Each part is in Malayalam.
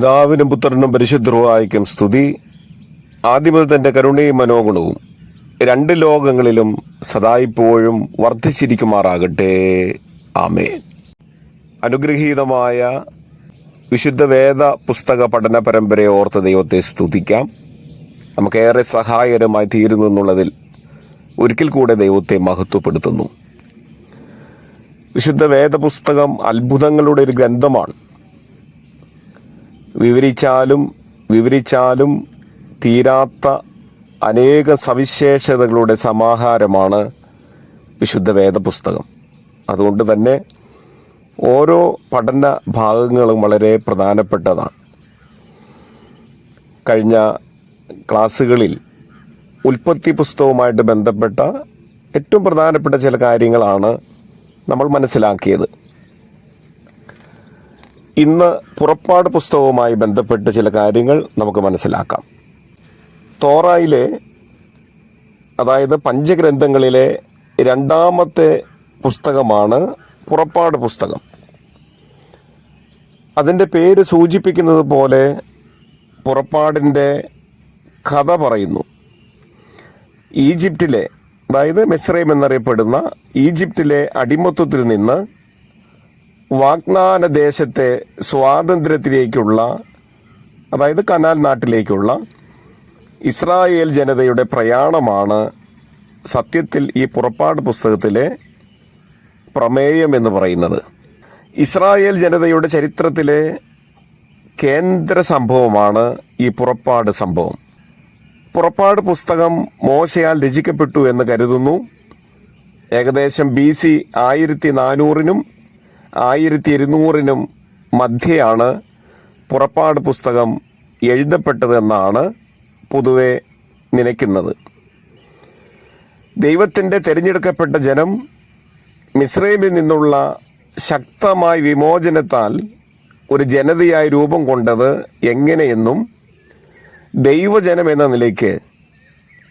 പിതാവിനും പുത്രനും പരിശുദ്ധവായിക്കും സ്തുതി. ആദ്യമത് തന്റെ കരുണയും മനോഗുണവും രണ്ട് ലോകങ്ങളിലും സദായിപ്പോഴും വർദ്ധിച്ചിരിക്കുമാറാകട്ടെ. ആമേൻ. അനുഗ്രഹീതമായ വിശുദ്ധ വേദ പുസ്തക പഠന പരമ്പരയെ ഓർത്ത ദൈവത്തെ സ്തുതിക്കാം. നമുക്കേറെ സഹായകരമായി തീരുന്നു എന്നുള്ളതിൽ ഒരിക്കൽ കൂടെ ദൈവത്തെ മഹത്വപ്പെടുത്തുന്നു. വിശുദ്ധ വേദപുസ്തകം അത്ഭുതങ്ങളുടെ ഒരു ഗ്രന്ഥമാണ്. വിവരിച്ചാലും വിവരിച്ചാലും തീരാത്ത അനേക സവിശേഷതകളുടെ സമാഹാരമാണ് വിശുദ്ധ വേദപുസ്തകം. അതുകൊണ്ട് തന്നെ ഓരോ പഠന ഭാഗങ്ങളും വളരെ പ്രധാനപ്പെട്ടതാണ്. കഴിഞ്ഞ ക്ലാസ്സുകളിൽ ഉൽപ്പത്തി പുസ്തകവുമായിട്ട് ബന്ധപ്പെട്ട ഏറ്റവും പ്രധാനപ്പെട്ട ചില കാര്യങ്ങളാണ് നമ്മൾ മനസ്സിലാക്കിയത്. ഇന്ന് പുറപ്പാട് പുസ്തകവുമായി ബന്ധപ്പെട്ട് ചില കാര്യങ്ങൾ നമുക്ക് മനസ്സിലാക്കാം. തോറായിലെ അതായത് പഞ്ചഗ്രന്ഥങ്ങളിലെ രണ്ടാമത്തെ പുസ്തകമാണ് പുറപ്പാട് പുസ്തകം. അതിന്റെ പേര് സൂചിപ്പിക്കുന്നത് പോലെ പുറപ്പാടിന്റെ കഥ പറയുന്നു. ഈജിപ്തിലെ അതായത് മിസ്രൈം എന്നറിയപ്പെടുന്ന ഈജിപ്തിലെ അടിമത്വത്തിൽ നിന്ന് വാഗ്ദാന ദേശത്തെ സ്വാതന്ത്ര്യത്തിലേക്കുള്ള അതായത് കനാൽ നാട്ടിലേക്കുള്ള ഇസ്രായേൽ ജനതയുടെ പ്രയാണമാണ് സത്യത്തിൽ ഈ പുറപ്പാട് പുസ്തകത്തിലെ പ്രമേയം എന്ന് പറയുന്നത്. ഇസ്രായേൽ ജനതയുടെ ചരിത്രത്തിലെ കേന്ദ്ര സംഭവമാണ് ഈ പുറപ്പാട് സംഭവം. പുറപ്പാട് പുസ്തകം മോശയാൽ രചിക്കപ്പെട്ടു എന്ന് കരുതുന്നു. ഏകദേശം ബി സി ആയിരത്തി നാനൂറിനും ആയിരത്തി ഇരുന്നൂറിനും മധ്യയാണ് പുറപ്പാട് പുസ്തകം എഴുതപ്പെട്ടതെന്നാണ് പൊതുവെ നനയ്ക്കുന്നത്. ദൈവത്തിന്റെ തിരഞ്ഞെടുക്കപ്പെട്ട ജനം മിസ്രൈമിൽ നിന്നുള്ള ശക്തമായ വിമോചനത്താൽ ഒരു ജനതയായി രൂപം കൊണ്ടത് എങ്ങനെയെന്നും ദൈവജനം എന്ന നിലയ്ക്ക്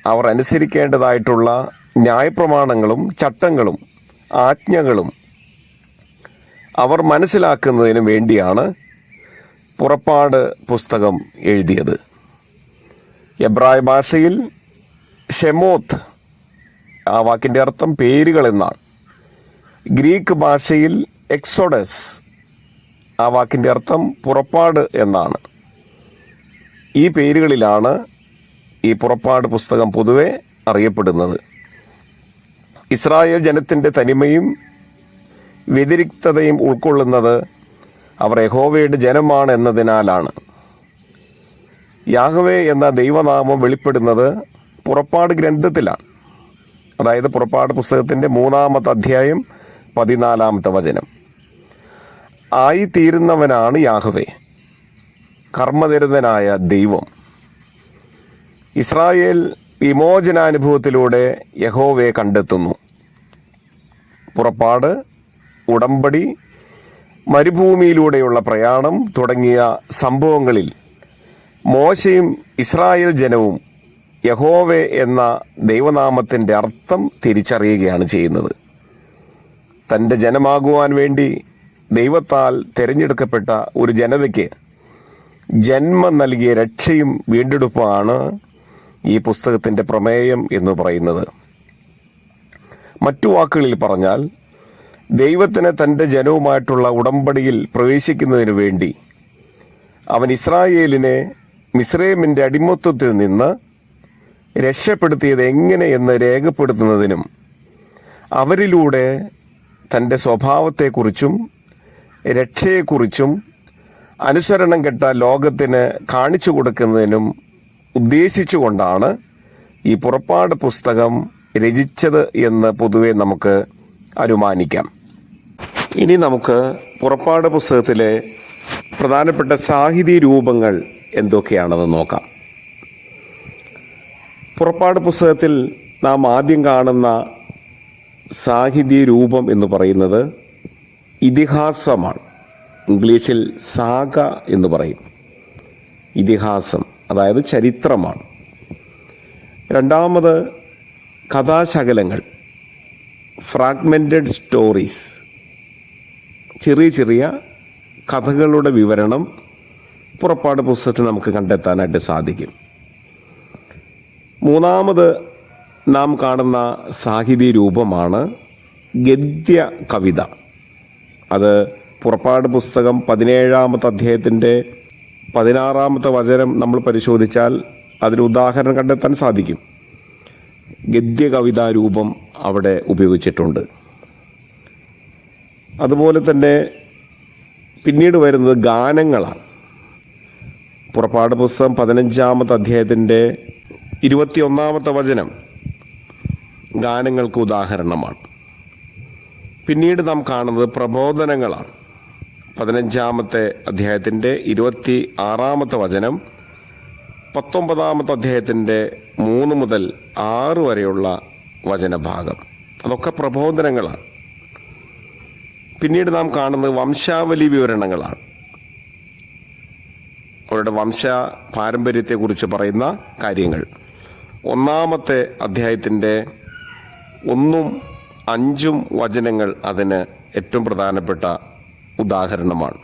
അവർ അനുസരിക്കേണ്ടതായിട്ടുള്ള ന്യായപ്രമാണങ്ങളും ചട്ടങ്ങളും ആജ്ഞകളും അവർ മനസ്സിലാക്കുന്നതിന് വേണ്ടിയാണ് പുറപ്പാട് പുസ്തകം എഴുതിയത്. എബ്രായ ഭാഷയിൽ ഷെമോത്ത് ആ വാക്കിന്റെ അർത്ഥം പേരുകൾ എന്നാണ്. ഗ്രീക്ക് ഭാഷയിൽ എക്സോഡസ് ആ വാക്കിന്റെ അർത്ഥം പുറപ്പാട് എന്നാണ്. ഈ പേരുകളിലാണ് ഈ പുറപ്പാട് പുസ്തകം പൊതുവെ അറിയപ്പെടുന്നത്. ഇസ്രായേൽ ജനത്തിന്റെ തനിമയും വ്യതിരിക്തതയും ഉൾക്കൊള്ളുന്നത് അവർ യഹോവയുടെ ജനമാണ് എന്നതിനാലാണ്. യാഹവേ എന്ന ദൈവനാമം വെളിപ്പെടുന്നത് പുറപ്പാട് ഗ്രന്ഥത്തിലാണ്. അതായത് പുറപ്പാട് പുസ്തകത്തിന്റെ മൂന്നാമത്തെ അധ്യായം പതിനാലാമത്തെ വചനം. ആയിത്തീരുന്നവനാണ് യാഹവേ കർമ്മനിരതനായ ദൈവം. ഇസ്രായേൽ വിമോചനാനുഭവത്തിലൂടെ യഹോവയെ കണ്ടെത്തുന്നു. പുറപ്പാട് ഉടമ്പടി മരുഭൂമിയിലൂടെയുള്ള പ്രയാണം തുടങ്ങിയ സംഭവങ്ങളിൽ മോശയും ഇസ്രായേൽ ജനവും യഹോവെ എന്ന ദൈവനാമത്തിന്റെ അർത്ഥം തിരിച്ചറിയുകയാണ് ചെയ്യുന്നത്. തന്റെ ജനമാകുവാൻ വേണ്ടി ദൈവത്താൽ തിരഞ്ഞെടുക്കപ്പെട്ട ഒരു ജനതയ്ക്ക് ജന്മം നൽകിയ രക്ഷയും വീണ്ടെടുപ്പുമാണ് ഈ പുസ്തകത്തിന്റെ പ്രമേയം എന്ന് പറയുന്നത്. മറ്റു വാക്കുകളിൽ പറഞ്ഞാൽ ദൈവത്തിന് തന്റെ ജനവുമായിട്ടുള്ള ഉടമ്പടിയിൽ പ്രവേശിക്കുന്നതിനു വേണ്ടി അവൻ ഇസ്രായേലിനെ മിസ്രൈമിന്റെ അടിമത്വത്തിൽ നിന്ന് രക്ഷപ്പെടുത്തിയത് എങ്ങനെയെന്ന് രേഖപ്പെടുത്തുന്നതിനും അവരിലൂടെ തന്റെ സ്വഭാവത്തെക്കുറിച്ചും രക്ഷയെക്കുറിച്ചും അനുസരണം കെട്ട ലോകത്തിന് കാണിച്ചു കൊടുക്കുന്നതിനും ഉദ്ദേശിച്ചുകൊണ്ടാണ് ഈ പുറപ്പാട് പുസ്തകം രചിച്ചത് എന്ന് പൊതുവെ നമുക്ക് അനുമാനിക്കാം. ഇനി നമുക്ക് പുറപ്പാട് പുസ്തകത്തിലെ പ്രധാനപ്പെട്ട സാഹിത്യ രൂപങ്ങൾ എന്തൊക്കെയാണെന്ന് നോക്കാം. പുറപ്പാട് പുസ്തകത്തിൽ നാം ആദ്യം കാണുന്ന സാഹിത്യ രൂപം എന്ന് പറയുന്നത് ഇതിഹാസമാണ്. ഇംഗ്ലീഷിൽ സാഗ എന്ന് പറയും. ഇതിഹാസം അതായത് ചരിത്രമാണ്. രണ്ടാമത് കഥാശകലങ്ങൾ ഫ്രാഗ്മെന്റഡ് സ്റ്റോറീസ് ചെറിയ ചെറിയ കഥകളുടെ വിവരണം പുറപ്പാട് പുസ്തകത്തിൽ നമുക്ക് കണ്ടെത്താനായിട്ട് സാധിക്കും. മൂന്നാമത് നാം കാണുന്ന സാഹിത്യ രൂപമാണ് ഗദ്യ കവിത. അത് പുറപ്പാട് പുസ്തകം പതിനേഴാമത്തെ അധ്യായത്തിന്റെ പതിനാറാമത്തെ വചനം നമ്മൾ പരിശോധിച്ചാൽ അതിന് ഉദാഹരണം കണ്ടെത്താൻ സാധിക്കും. ഗദ്യ കവിതാ രൂപം അവിടെ ഉപയോഗിച്ചിട്ടുണ്ട്. അതുപോലെ തന്നെ പിന്നീട് വരുന്നത് ഗാനങ്ങളാണ്. പുറപ്പാട് പുസ്തകം പതിനഞ്ചാമത്തെ അധ്യായത്തിന്റെ ഇരുപത്തിയൊന്നാമത്തെ വചനം ഗാനങ്ങൾക്ക് ഉദാഹരണമാണ്. പിന്നീട് നാം കാണുന്നത് പ്രബോധനങ്ങളാണ്. പതിനഞ്ചാമത്തെ അധ്യായത്തിന്റെ ഇരുപത്തി ആറാമത്തെ വചനം പത്തൊമ്പതാമത്തെ അധ്യായത്തിന്റെ മൂന്ന് മുതൽ ആറ് വരെയുള്ള വചനഭാഗം. അതൊക്കെ പ്രബോധനങ്ങളാണ്. പിന്നീട് നാം കാണുന്നത് വംശാവലി വിവരണങ്ങളാണ്. അവരുടെ വംശ പാരമ്പര്യത്തെക്കുറിച്ച് പറയുന്ന കാര്യങ്ങൾ. ഒന്നാമത്തെ അധ്യായത്തിന്റെ ഒന്നും അഞ്ചും വചനങ്ങൾ അതിന് ഏറ്റവും പ്രധാനപ്പെട്ട ഉദാഹരണമാണ്.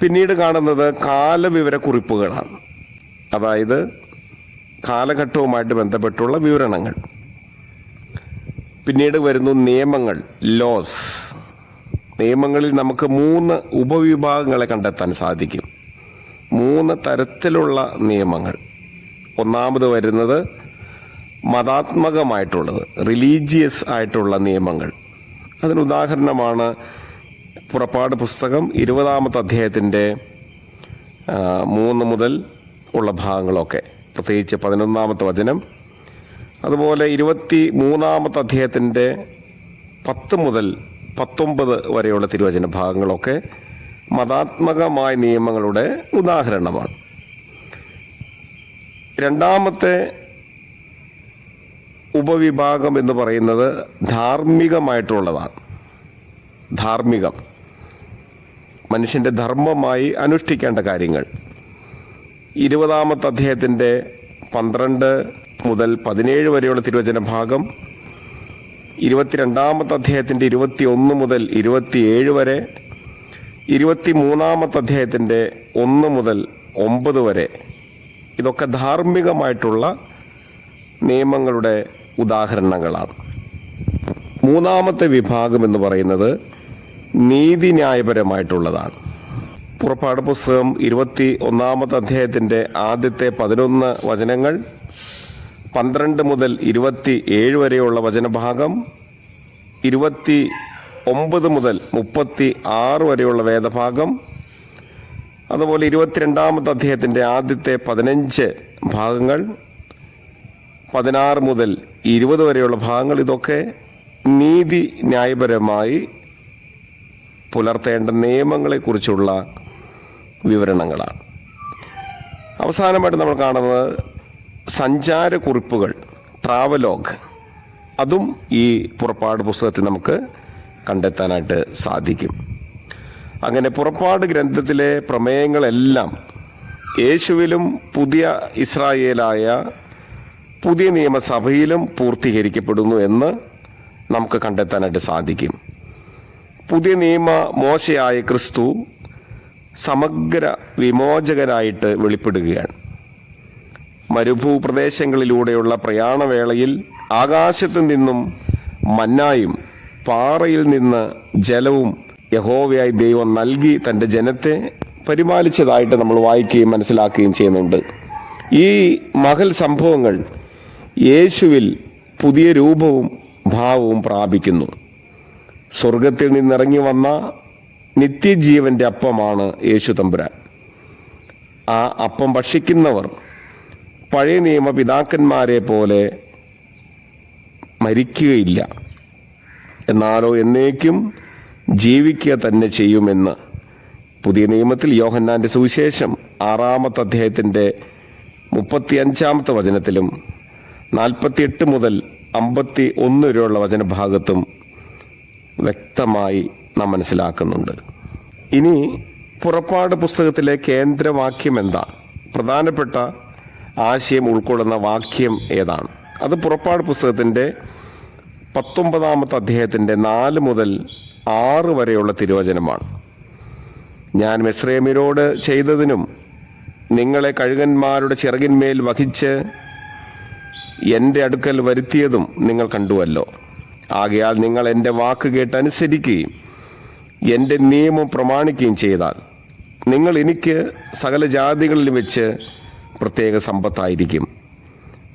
പിന്നീട് കാണുന്നത് കാലവിവരക്കുറിപ്പുകളാണ്. അതായത് കാലഘട്ടവുമായിട്ട് ബന്ധപ്പെട്ടുള്ള വിവരണങ്ങൾ. പിന്നീട് വരുന്നു നിയമങ്ങൾ ലോസ് നിയമങ്ങളിൽ നമുക്ക് മൂന്ന് ഉപവിഭാഗങ്ങളെ കണ്ടെത്താൻ സാധിക്കും. മൂന്ന് തരത്തിലുള്ള നിയമങ്ങൾ. ഒന്നാമത് വരുന്നത് മതാത്മകമായിട്ടുള്ളത് റിലീജിയസ് ആയിട്ടുള്ള നിയമങ്ങൾ. അതിന് ഉദാഹരണമാണ് പുറപ്പാട് പുസ്തകം ഇരുപതാമത്തെ അധ്യായത്തിന്റെ മൂന്ന് മുതൽ ഉള്ള ഭാഗങ്ങളൊക്കെ. പ്രത്യേകിച്ച് പതിനൊന്നാമത്തെ വചനം അതുപോലെ ഇരുപത്തി മൂന്നാമത്തെ അധ്യായത്തിന്റെ പത്ത് മുതൽ പത്തൊമ്പത് വരെയുള്ള തിരുവചന ഭാഗങ്ങളൊക്കെ മതാത്മകമായ നിയമങ്ങളുടെ ഉദാഹരണമാണ്. രണ്ടാമത്തെ ഉപവിഭാഗം എന്ന് പറയുന്നത് ധാർമ്മികമായിട്ടുള്ളതാണ്. ധാർമ്മികം. മനുഷ്യന്റെ ധർമ്മമായി അനുഷ്ഠിക്കേണ്ട കാര്യങ്ങൾ. ഇരുപതാമത്തെ അധ്യായത്തിന്റെ പന്ത്രണ്ട് മുതൽ പതിനേഴ് വരെയുള്ള തിരുവചന ഭാഗം ഇരുപത്തിരണ്ടാമത്തെ അധ്യായത്തിന്റെ ഇരുപത്തി ഒന്ന് മുതൽ ഇരുപത്തിയേഴ് വരെ ഇരുപത്തി മൂന്നാമത്തെ അധ്യായത്തിന്റെ ഒന്ന് മുതൽ ഒമ്പത് വരെ. ഇതൊക്കെ ധാർമ്മികമായിട്ടുള്ള നിയമങ്ങളുടെ ഉദാഹരണങ്ങളാണ്. മൂന്നാമത്തെ വിഭാഗം എന്ന് പറയുന്നത് നീതിന്യായപരമായിട്ടുള്ളതാണ്. പുറപ്പാട് പുസ്തകം ഇരുപത്തി ഒന്നാമത്തെ അധ്യായത്തിന്റെ ആദ്യത്തെ പതിനൊന്ന് വചനങ്ങൾ പന്ത്രണ്ട് മുതൽ ഇരുപത്തി ഏഴ് വരെയുള്ള വചനഭാഗം ഇരുപത്തി ഒമ്പത് മുതൽ മുപ്പത്തി ആറ് വരെയുള്ള വേദഭാഗം അതുപോലെ ഇരുപത്തിരണ്ടാമത്തെ അദ്ദേഹത്തിന്റെ ആദ്യത്തെ പതിനഞ്ച് ഭാഗങ്ങൾ പതിനാറ് മുതൽ ഇരുപത് വരെയുള്ള ഭാഗങ്ങൾ ഇതൊക്കെ നീതി ന്യായപരമായി പുലർത്തേണ്ട നിയമങ്ങളെക്കുറിച്ചുള്ള വിവരണങ്ങളാണ്. അവസാനമായിട്ട് നമ്മൾ കാണുന്നത് സഞ്ചാരക്കുറിപ്പുകൾ ട്രാവലോഗ് അതും ഈ പുറപ്പാട് പുസ്തകത്തിൽ നമുക്ക് കണ്ടെത്താനായിട്ട് സാധിക്കും. അങ്ങനെ പുറപ്പാട് ഗ്രന്ഥത്തിലെ പ്രമേയങ്ങളെല്ലാം യേശുവിലും പുതിയ ഇസ്രായേലായ പുതിയ നിയമസഭയിലും പൂർത്തീകരിക്കപ്പെടുന്നു എന്ന് നമുക്ക് കണ്ടെത്താനായിട്ട് സാധിക്കും. പുതിയ നിയമ മോശയായ ക്രിസ്തു സമഗ്ര വിമോചകനായിട്ട് വെളിപ്പെടുകയാണ്. മരുഭൂപ്രദേശങ്ങളിലൂടെയുള്ള പ്രയാണവേളയിൽ ആകാശത്തു നിന്നും മന്നായും പാറയിൽ നിന്ന് ജലവും യഹോവയായി ദൈവം നൽകി തന്റെ ജനത്തെ പരിപാലിച്ചതായിട്ട് നമ്മൾ വായിക്കുകയും മനസ്സിലാക്കുകയും ചെയ്യുന്നുണ്ട്. ഈ മഹൽ സംഭവങ്ങൾ യേശുവിൽ പുതിയ രൂപവും ഭാവവും പ്രാപിക്കുന്നു. സ്വർഗത്തിൽ നിന്നിറങ്ങി വന്ന നിത്യജീവന്റെ അപ്പമാണ് യേശു തമ്പുരാൻ. ആ അപ്പം ഭക്ഷിക്കുന്നവർ പഴയ നിയമ പിതാക്കന്മാരെ പോലെ മരിക്കുകയില്ല. എന്നാലോ എന്നേക്കും ജീവിക്കുക തന്നെ ചെയ്യുമെന്ന്. പുതിയ നിയമത്തിൽ യോഹന്നാന്റെ സുവിശേഷം ആറാമത്തെ അധ്യായത്തിന്റെ മുപ്പത്തി അഞ്ചാമത്തെ വചനത്തിലും നാൽപ്പത്തിയെട്ട് മുതൽ അമ്പത്തി ഒന്ന് വരെയുള്ള വചനഭാഗത്തും വ്യക്തമായി നാം മനസ്സിലാക്കുന്നുണ്ട്. ഇനി പുറപ്പാട് പുസ്തകത്തിലെ കേന്ദ്രവാക്യം എന്താ? പ്രധാനപ്പെട്ട ആശയം ഉൾക്കൊള്ളുന്ന വാക്യം ഏതാണ്? അത് പുറപ്പാട് പുസ്തകത്തിന്റെ പത്തൊമ്പതാമത്തെ അദ്ദേഹത്തിന്റെ നാല് മുതൽ ആറ് വരെയുള്ള തിരുവചനമാണ്. ഞാൻ മെസ്രേമിനോട് ചെയ്തതിനും നിങ്ങളെ കഴുകന്മാരുടെ ചിറകിന്മേൽ വഹിച്ച് എന്റെ അടുക്കൽ വരുത്തിയതും നിങ്ങൾ കണ്ടുവല്ലോ. ആകയാൽ നിങ്ങൾ എന്റെ വാക്ക് കേട്ട് അനുസരിക്കുകയും എന്റെ നിയമം പ്രമാണിക്കുകയും ചെയ്താൽ നിങ്ങൾ എനിക്ക് സകല ജാതികളിൽ വെച്ച് പ്രത്യേക സമ്പത്തായിരിക്കും.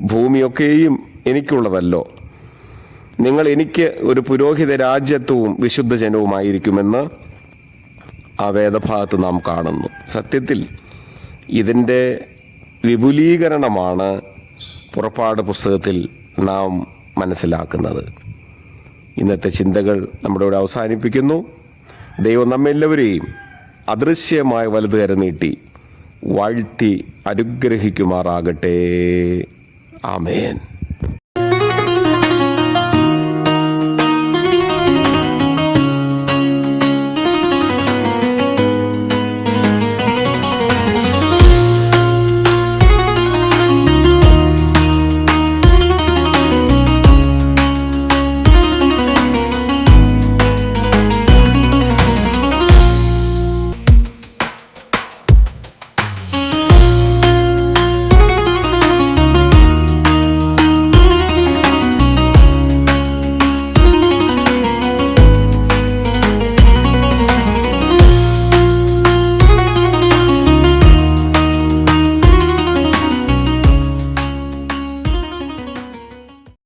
ഭൂമിയൊക്കെയും എനിക്കുള്ളതല്ലോ. നിങ്ങൾ എനിക്ക് ഒരു പുരോഹിത രാജ്യത്വവും വിശുദ്ധ ജനവുമായിരിക്കുമെന്ന് ആ വേദഭാഗത്ത് നാം കാണുന്നു. സത്യത്തിൽ ഇതിന്റെ വിപുലീകരണമാണ് പുറപ്പാട് പുസ്തകത്തിൽ നാം മനസ്സിലാക്കുന്നത്. ഇന്നത്തെ ചിന്തകൾ നമ്മുടെ ഇവിടെ അവസാനിപ്പിക്കുന്നു. ദൈവം നമ്മെല്ലാവരെയും അദൃശ്യമായ വലുത് കര നീട്ടി. വാഴ്ത്തി അനുഗ്രഹിക്കുമാറാകട്ടെ. ആമേൻ.